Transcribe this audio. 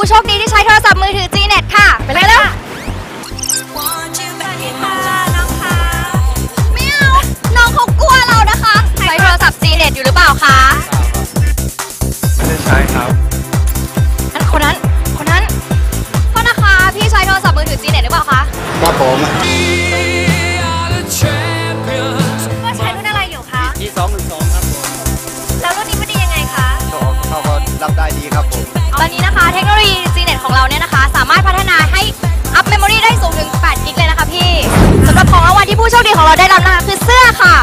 ผู้โชคดีที่ใช้โทรศัพท์มือถือ Gnet ค่ะ ไปเลยแล้วน้องคะไม่เอาน้องเขากลัวเรานะคะ ใช้โทรศัพท์ Gnet อยู่หรือเปล่าคะ ไม่ได้ใช้ครับ อันคนนั้น คนนั้นโทษนะคะ พี่ใช้โทรศัพท์มือถือ Gnet หรือเปล่าคะ ครับผม เราได้รับนะคะคือเสื้อค่ะ